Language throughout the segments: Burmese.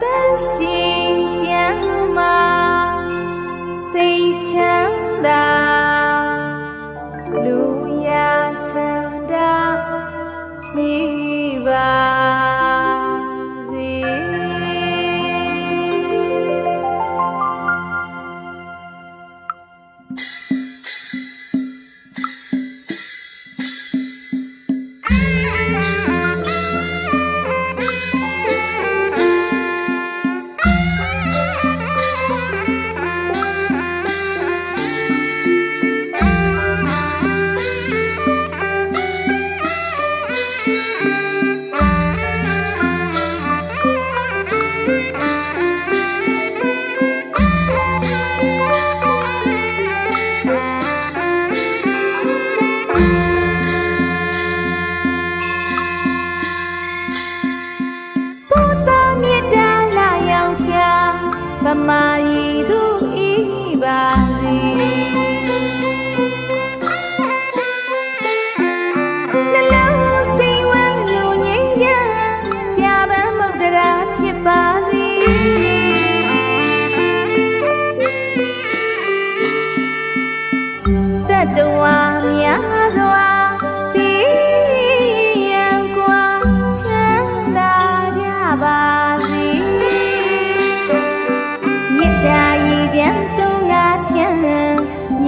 的心间吗？谁强大？路呀，山大，琵琶。 သမာဓိသူဤပါစေ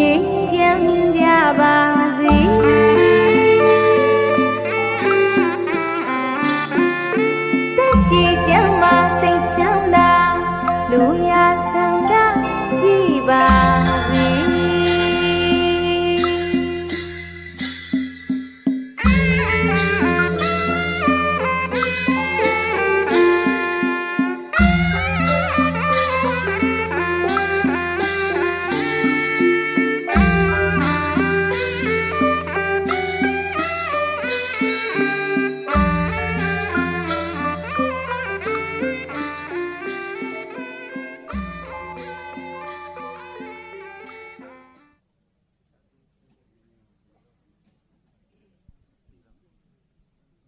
ငြိမ်းချမ်းကြပါစေတရှိချမ်းမစိတ်ချမ်းသာလူရဆန်း